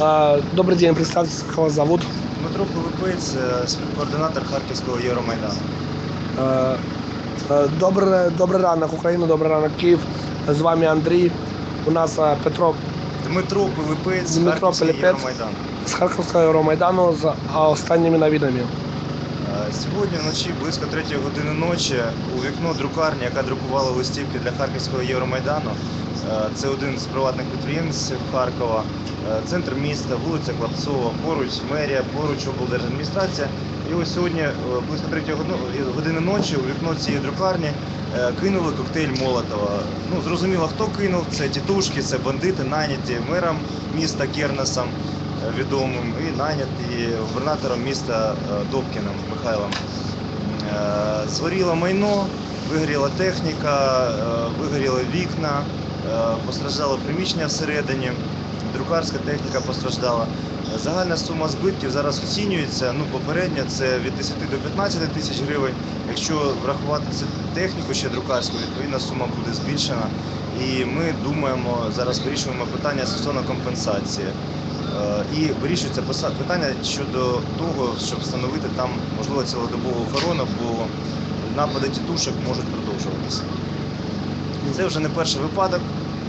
А, Добрый день, представьтесь, как вас зовут. Дмитро Пилипець, координатор співкоординатор Харківського Євромайдану. Е, е, Добрий, добрий ранок, Україна, добрий ранок, Київ. З вами Андрій. У нас е, Петро Дмитро Пилипець, Дмитро Пилипець. З Харківського Євромайдану з останніми новинами. Сьогодні вночі близько 3 години ночі у вікно друкарні, яка друкувала листівки для Харківського Євромайдану. Е, Це один з приватних підприємців Харкова, е, центр міста, вулиця Клапцова, поруч мерія, поруч облдержадміністрація. І ось сьогодні е, близько 3 години ночі у вікно цієї друкарні кинули коктейль Молотова. Ну, зрозуміло, хто кинув, це тітушки, це бандити, найняті мером міста Кернесом відомим і найняті губернатором міста е, Добкіном Михайлом. Е, Згоріло майно, вигоріла техніка, е, вигоріли вікна, постраждало приміщення всередині, друкарська техніка постраждала. Загальна сума збитків зараз оцінюється. Ну, попередньо це від 10 до 15 тисяч гривень. Якщо врахувати цю техніку ще друкарську, відповідна сума буде збільшена. І ми думаємо, зараз вирішуємо питання стосовно компенсації. Е, І вирішується питання щодо того, щоб встановити там можливо цілодобову охорону, бо напади тітушок можуть продовжуватися. Це вже не перший випадок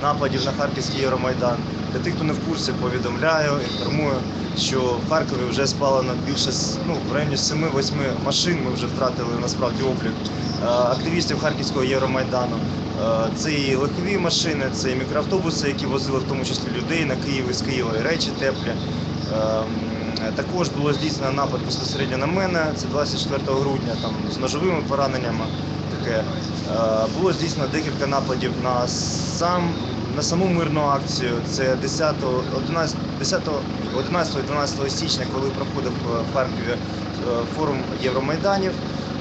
нападів на Харківський Євромайдан. Для тих, хто не в курсі, повідомляю, інформую, що в Харкові вже спалено більше ну, в районі 7-8 машин. Ми вже втратили насправді облік активістів Харківського Євромайдану. Е, Це і легкові машини, це і мікроавтобуси, які возили в тому числі людей на Київ із Києва, і речі теплі. Ем, Також було здійснено напад безпосередньо на мене. Це 24 грудня, там з ножовими пораненнями. Таке Е, було здійснено декілька нападів на сам на саму мирну акцію. Це 10, 11, 10, 11 і 12 січня, коли проходив е, в Харкові е, форум Євромайданів.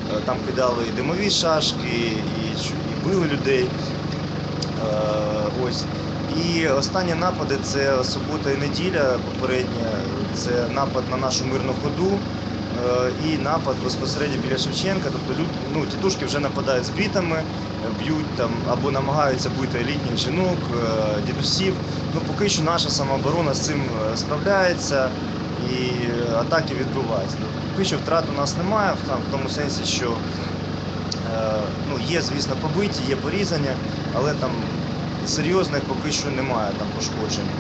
Е, Там кидали і димові шашки, і, і били людей. Ось. І останні напади це субота і неділя попередня. Це напад на нашу мирну ходу і напад безпосередньо біля Шевченка. Тобто люд, ну, тітушки вже нападають з бітами, б'ють там або намагаються бити літніх жінок, е, дідусів. Ну поки що наша самооборона з цим е, справляється і е, атаки відбуваються. Поки що втрат у нас немає, там- в тому сенсі, що ну, є, звісно, побиті, є порізання, але там серйозних поки що немає там пошкоджень.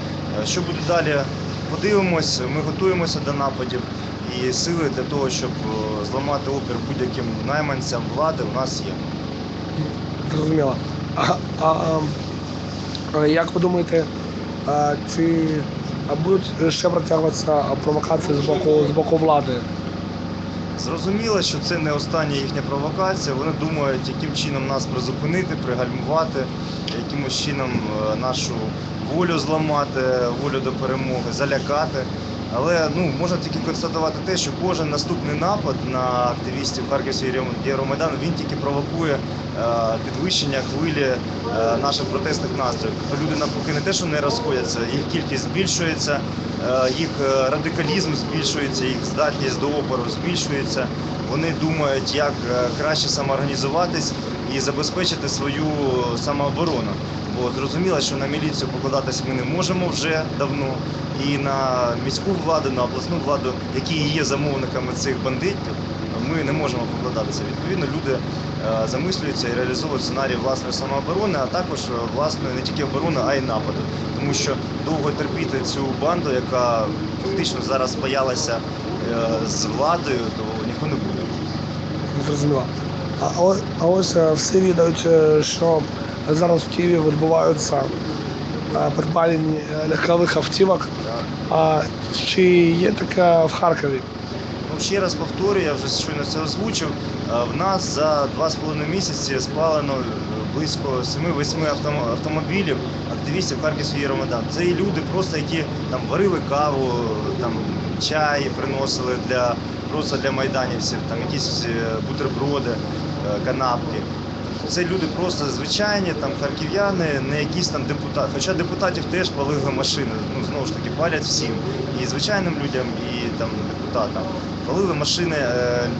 Що буде далі? Подивимось, ми готуємося до нападів і сили для того, щоб е, зламати опір будь-яким найманцям влади у нас є. Зрозуміло. А, а, а, як ви думаєте, а, чи а будуть ще протягуватися провокації з боку, з боку влади? Зрозуміло, що це не остання їхня провокація. Вони думають, яким чином нас призупинити, пригальмувати, якимось чином е, нашу волю зламати, волю до перемоги, залякати. Але ну можна тільки констатувати те, що кожен наступний напад на активістів Харківського Євро- Євромайдану він тільки провокує е, підвищення хвилі е, наших протестних настроїв. Тобто люди навпаки не те, що не розходяться, їх кількість збільшується, е, їх е, радикалізм збільшується, їх здатність до опору збільшується. Вони думають, як е, краще самоорганізуватись і забезпечити свою самооборону. Бо зрозуміло, що на міліцію покладатись ми не можемо вже давно, і на міську владу, на обласну владу, які є замовниками цих бандитів, ми не можемо покладатися. Відповідно, люди е, замислюються і реалізовують сценарій власної самооборони, а також е, власної не тільки оборони, а й нападу. Тому що довго терпіти цю банду, яка фактично зараз спаялася е, з владою, то ніхто не буде. Зрозуміло. А, о- а ось всі відають, що зараз в Києві відбуваються е, придбання е, легкових автівок. А чи є таке в Харкові? Ну, ще раз повторюю, я вже щойно це озвучив. Е, В нас за два з половиною місяці спалено близько 7-8 автомобілів активістів Харківського Євромайдану. Це і люди, просто які там варили каву, там чай приносили для просто для майданівців, там якісь бутерброди, канапки. Це люди просто звичайні, там харків'яни, не якісь там депутати. Хоча депутатів теж палили машини. Ну знову ж таки палять всім. І звичайним людям, і там депутатам. Палили машини, е,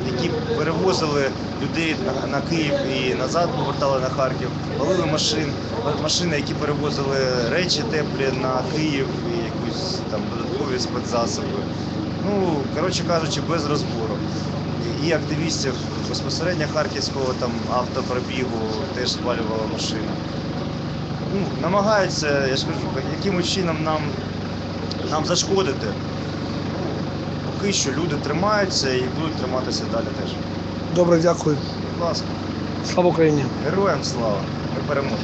які перевозили людей на, Київ і назад повертали на Харків. Палили машин, машини, які перевозили речі теплі на Київ і якусь там додаткові спецзасоби. Ну, коротше кажучи, без розбору. І- активістів безпосередньо харківського там автопробігу теж спалювала машина. Ну, намагаються, я ж кажу, якимось чином нам, нам зашкодити. Ну, Поки що люди тримаються і будуть триматися далі теж. Добре, дякую. Будь ласка, Слава Україні! героям слава! Ми переможемо!